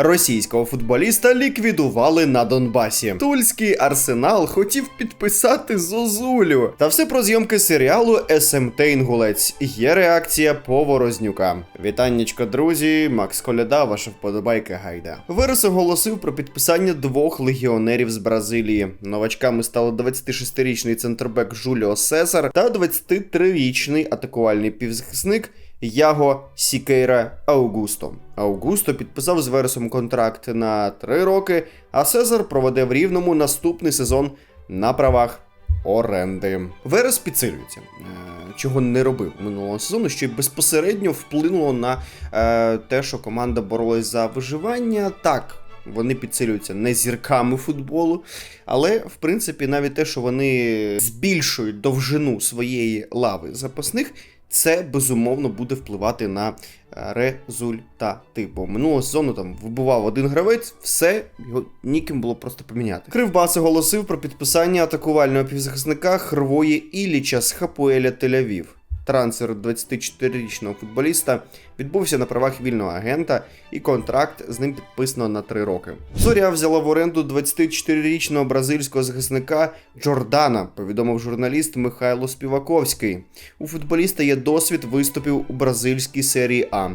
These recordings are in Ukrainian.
Російського футболіста ліквідували на Донбасі. Тульський арсенал хотів підписати Зозулю. Та все про зйомки серіалу СМТ Інгулець. Є реакція Поворознюка. Вітаннячко, друзі, Макс Коляда, ваша вподобайка гайда. Верес оголосив про підписання двох легіонерів з Бразилії. Новачками стали 26-річний центрбек Жуліо Сесар та 23-річний атакувальний півзахисник. Яго Сікейра Аугусто. Аугусто підписав з Вересом контракт на 3 роки, а Сезар проведе в рівному наступний сезон на правах оренди. Верес підсилюється, е, чого не робив минулого сезону, що й безпосередньо вплинуло на е, те, що команда боролась за виживання. Так. Вони підсилюються не зірками футболу, але в принципі навіть те, що вони збільшують довжину своєї лави запасних, це безумовно буде впливати на е, результати. Бо минулого сезону там вибував один гравець, все його ніким було просто поміняти. Кривбас оголосив про підписання атакувального півзахисника Хрвої Іліча з Хапуеля Тель-Авів. Трансфер 24-річного футболіста відбувся на правах вільного агента, і контракт з ним підписано на 3 роки. Зоря взяла в оренду 24-річного бразильського захисника Джордана, повідомив журналіст Михайло Співаковський. У футболіста є досвід виступів у бразильській серії А.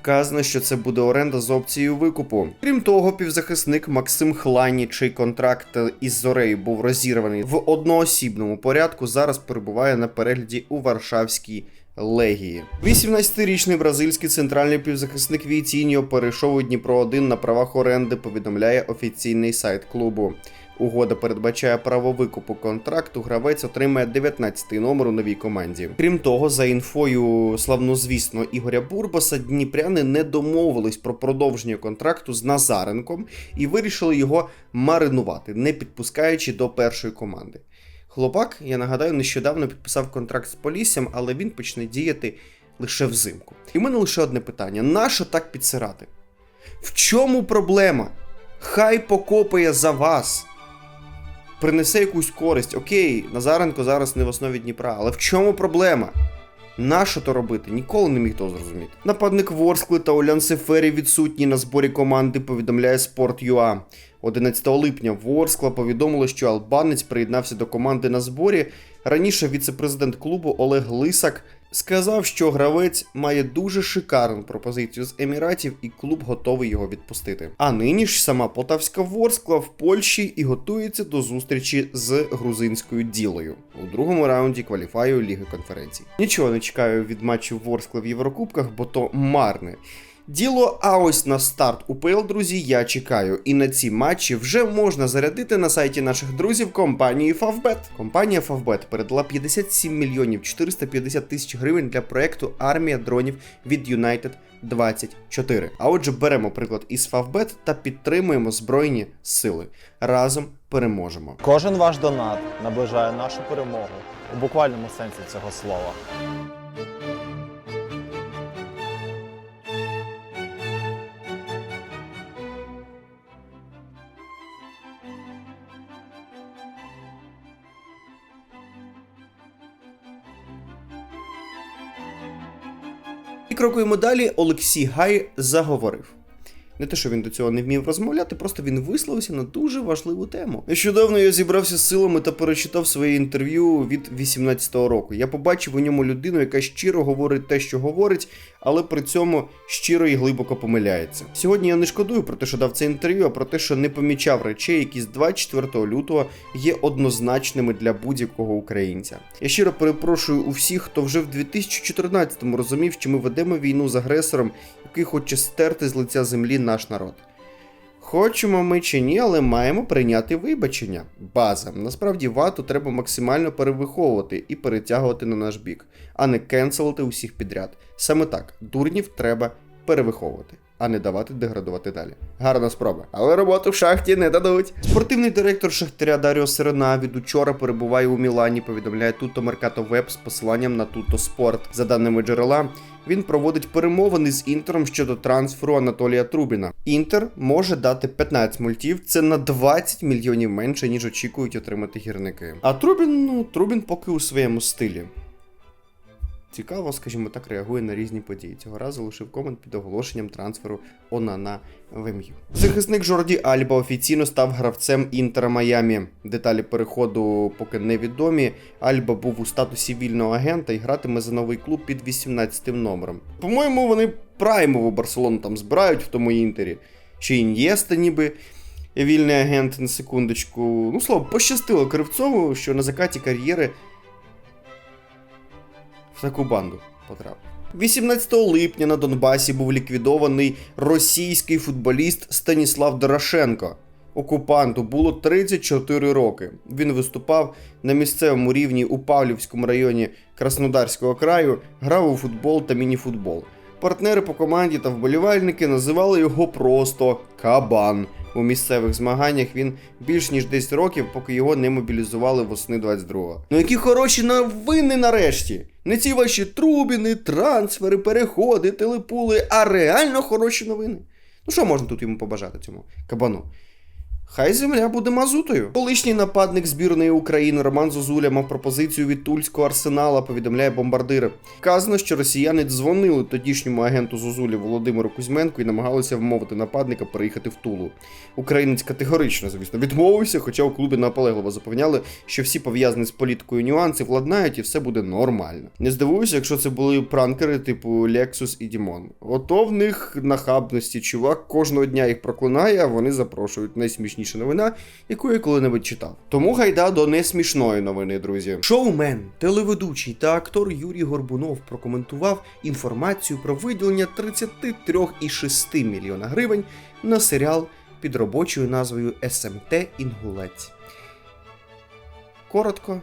Вказано, що це буде оренда з опцією викупу. Крім того, півзахисник Максим Хлані, чий контракт із Зорею був розірваний в одноосібному порядку, зараз перебуває на перегляді у Варшавській Легії. 18-річний бразильський центральний півзахисник Війтіньо перейшов у Дніпро 1 на правах оренди, повідомляє офіційний сайт клубу. Угода передбачає право викупу контракту. Гравець отримає 19-й номер у новій команді. Крім того, за інфою славнозвісно Ігоря Бурбаса, дніпряни не домовились про продовження контракту з Назаренком і вирішили його маринувати, не підпускаючи до першої команди. Хлопак, я нагадаю, нещодавно підписав контракт з Поліссям, але він почне діяти лише взимку. І в мене лише одне питання: нащо так підсирати? В чому проблема? Хай покопає за вас. Принесе якусь користь. Окей, Назаренко зараз не в основі Дніпра, але в чому проблема? Нащо то робити? Ніколи не міг того зрозуміти. Нападник Ворскли та Олян Сефері відсутні на зборі команди, повідомляє Sport.ua. 11 липня Ворскла повідомили, що Албанець приєднався до команди на зборі. Раніше віце-президент клубу Олег Лисак сказав, що гравець має дуже шикарну пропозицію з Еміратів, і клуб готовий його відпустити. А нині ж сама Полтавська Ворскла в Польщі і готується до зустрічі з грузинською ділою у другому раунді кваліфаю Ліги конференцій. Нічого не чекаю від матчів Ворскли в Єврокубках, бо то марне. Діло, а ось на старт УПЛ, друзі, я чекаю. І на ці матчі вже можна зарядити на сайті наших друзів компанії Favbet. Компанія Favbet передала 57 мільйонів 450 тисяч гривень для проекту Армія дронів від United 24. А отже, беремо приклад із Favbet та підтримуємо Збройні сили. Разом переможемо. Кожен ваш донат наближає нашу перемогу у буквальному сенсі цього слова. І крокуємо далі. Олексій Гай заговорив. Не те, що він до цього не вмів розмовляти, просто він висловився на дуже важливу тему. Нещодавно я зібрався з силами та перечитав своє інтерв'ю від 18-го року. Я побачив у ньому людину, яка щиро говорить те, що говорить, але при цьому щиро і глибоко помиляється. Сьогодні я не шкодую про те, що дав це інтерв'ю, а про те, що не помічав речей, які з 24 лютого є однозначними для будь-якого українця. Я щиро перепрошую у всіх, хто вже в 2014-му розумів, що ми ведемо війну з агресором, який хоче стерти з лиця землі наш народ. Хочемо ми чи ні, але маємо прийняти вибачення. База. Насправді вату треба максимально перевиховувати і перетягувати на наш бік, а не кенселити усіх підряд. Саме так, дурнів треба перевиховувати, а не давати деградувати далі. Гарна спроба, але роботу в шахті не дадуть. Спортивний директор Шахтаря Даріо Сирена від учора перебуває у Мілані. Повідомляє Туто Меркато Веб з посиланням на Туто Спорт. За даними джерела, він проводить перемовини з Інтером щодо трансферу Анатолія Трубіна. Інтер може дати 15 мультів, це на 20 мільйонів менше, ніж очікують отримати гірники. А Трубін, ну, Трубін поки у своєму стилі. Цікаво, скажімо так, реагує на різні події. Цього разу лишив комент під оголошенням трансферу Онана в МЮ. Захисник Жорді Альба офіційно став гравцем Інтера Майамі. Деталі переходу поки невідомі. Альба був у статусі вільного агента і гратиме за новий клуб під 18 номером. По-моєму, вони праймову Барселону там збирають в тому інтері. Ще Ін'єста ніби вільний агент на секундочку. Ну, слово, пощастило Кривцову, що на закаті кар'єри в таку банду потрапив. 18 липня на Донбасі був ліквідований російський футболіст Станіслав Дорошенко. Окупанту було 34 роки. Він виступав на місцевому рівні у Павлівському районі Краснодарського краю, грав у футбол та мініфутбол. Партнери по команді та вболівальники називали його просто Кабан. У місцевих змаганнях він більш ніж 10 років, поки його не мобілізували восени 22-го. Ну які хороші новини нарешті! Не ці ваші трубіни, трансфери, переходи, телепули, а реально хороші новини. Ну що можна тут йому побажати цьому кабану? Хай земля буде мазутою. Колишній нападник збірної України Роман Зозуля мав пропозицію від Тульського арсенала, повідомляє бомбардир. Вказано, що росіяни дзвонили тодішньому агенту Зозулі Володимиру Кузьменку і намагалися вмовити нападника переїхати в Тулу. Українець категорично, звісно, відмовився, хоча у клубі наполегливо запевняли, що всі пов'язані з політикою нюанси владнають і все буде нормально. Не здивуюся, якщо це були пранкери типу Lexus і Дімон. Ото в них нахабності чувак кожного дня їх проклинає, а вони запрошують найсмішніша новина, яку я коли-небудь читав. Тому гайда до несмішної новини, друзі. Шоумен, телеведучий та актор Юрій Горбунов прокоментував інформацію про виділення 33,6 мільйона гривень на серіал під робочою назвою СМТ Інгулець. Коротко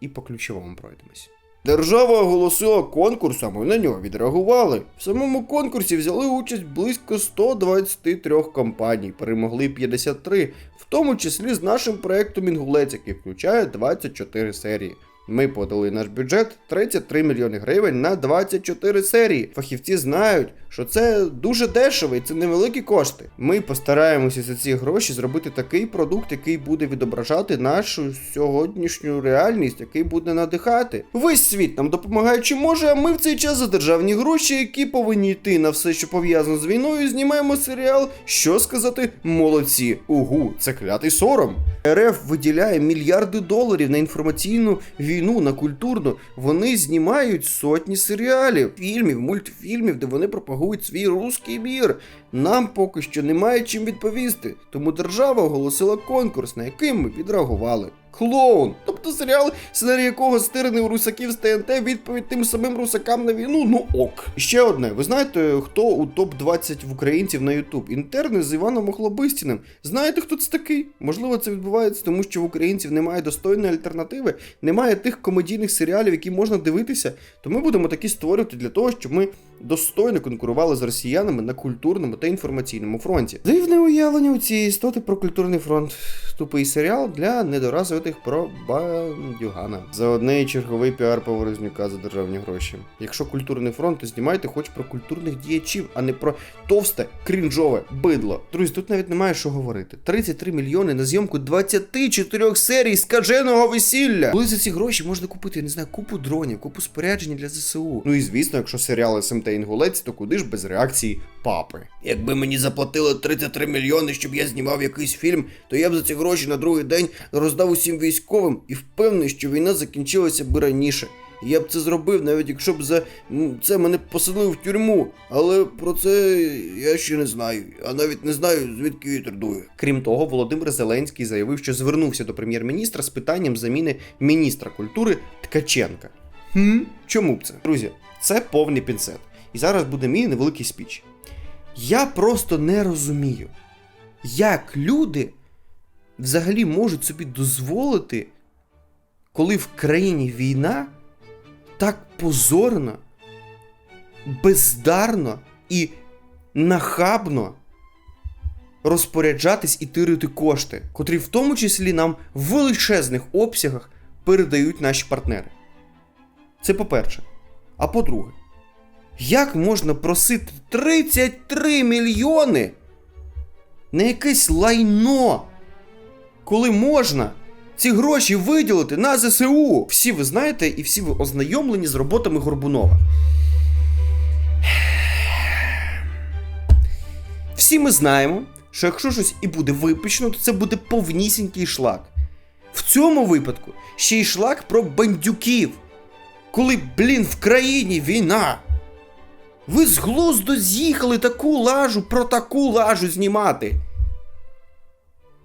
і по ключовому пройдемось. Держава оголосила конкурс, а ми на нього відреагували. В самому конкурсі взяли участь близько 123 компаній, перемогли 53, в тому числі з нашим проектом Інгулець, який включає 24 серії. Ми подали наш бюджет 33 мільйони гривень на 24 серії. Фахівці знають, що це дуже дешево і це невеликі кошти. Ми постараємося за ці гроші зробити такий продукт, який буде відображати нашу сьогоднішню реальність, який буде надихати. Весь світ нам допомагає чи може, а ми в цей час за державні гроші, які повинні йти на все, що пов'язано з війною, знімаємо серіал. Що сказати, молодці. Угу, це клятий сором. РФ виділяє мільярди доларів на інформаційну війну, на культурну. Вони знімають сотні серіалів, фільмів, мультфільмів, де вони пропагують свій русський мір. Нам поки що немає чим відповісти, тому держава оголосила конкурс, на який ми відреагували. Клоун, тобто серіал, сценарій якого стирений у русаків з ТНТ, відповідь тим самим русакам на війну, ну ок. Ще одне, ви знаєте, хто у топ-20 в українців на Ютуб? Інтерни з Іваном Охлобистіним. Знаєте, хто це такий? Можливо, це відбувається, тому що в українців немає достойної альтернативи, немає тих комедійних серіалів, які можна дивитися. То ми будемо такі створювати для того, щоб ми достойно конкурували з росіянами на культурному та інформаційному фронті. Дивне уявлення у цієї істоти про культурний фронт. Тупий серіал для недоразвитих про бандюгана. За одне черговий піар Поворознюка за державні гроші. Якщо культурний фронт, то знімайте хоч про культурних діячів, а не про товсте, крінжове бидло. Друзі, тут навіть немає що говорити. 33 мільйони на зйомку 24 серій скаженого весілля. Коли за ці гроші можна купити, я не знаю, купу дронів, купу спорядження для ЗСУ. Ну і звісно, якщо серіал СМТ Інгулець, то куди ж без реакції папи? Якби мені заплатили 33 мільйони, щоб я знімав якийсь фільм, то я б за ці гроші на другий день роздав усім військовим і впевнений, що війна закінчилася б раніше. Я б це зробив, навіть якщо б за це мене посадили в тюрму. Але про це я ще не знаю. А навіть не знаю, звідки вітер дує. Крім того, Володимир Зеленський заявив, що звернувся до прем'єр-міністра з питанням заміни міністра культури Ткаченка. Хм? Чому б це? Друзі, це повний пінцет. І зараз буде мій невеликий спіч. Я просто не розумію, як люди взагалі можуть собі дозволити, коли в країні війна, так позорно, бездарно і нахабно розпоряджатись і тирити кошти, котрі в тому числі нам в величезних обсягах передають наші партнери. Це по-перше. А по-друге, як можна просити 33 мільйони на якесь лайно, коли можна ці гроші виділити на ЗСУ. Всі ви знаєте і всі ви ознайомлені з роботами Горбунова. Всі ми знаємо, що якщо щось і буде випущено, то це буде повнісінький шлак. В цьому випадку ще й шлак про бандюків. Коли, блін, в країні війна. Ви з глузду з'їхали таку лажу про таку лажу знімати.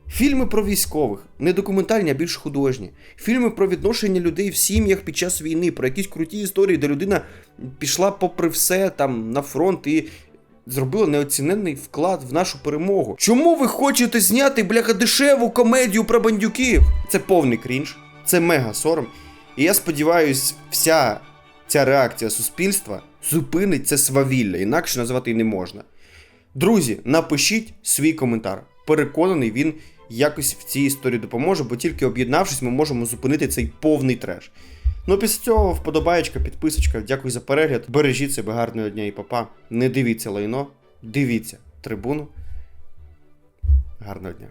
Фільми про військових, не документальні, а більш художні. Фільми про відношення людей в сім'ях під час війни, про якісь круті історії, де людина пішла попри все там на фронт і зробила неоціненний вклад в нашу перемогу. Чому ви хочете зняти бляха дешеву комедію про бандюків? Це повний крінж, це мега сором. І я сподіваюся, вся ця реакція суспільства зупинить це свавілля, інакше назвати не можна. Друзі, напишіть свій коментар. Переконаний, він якось в цій історії допоможе, бо тільки об'єднавшись, ми можемо зупинити цей повний треш. Ну, після цього вподобаєчка, підписочка. Дякую за перегляд. Бережіть себе гарного дня і папа. Не дивіться лайно, дивіться трибуну. Гарного дня.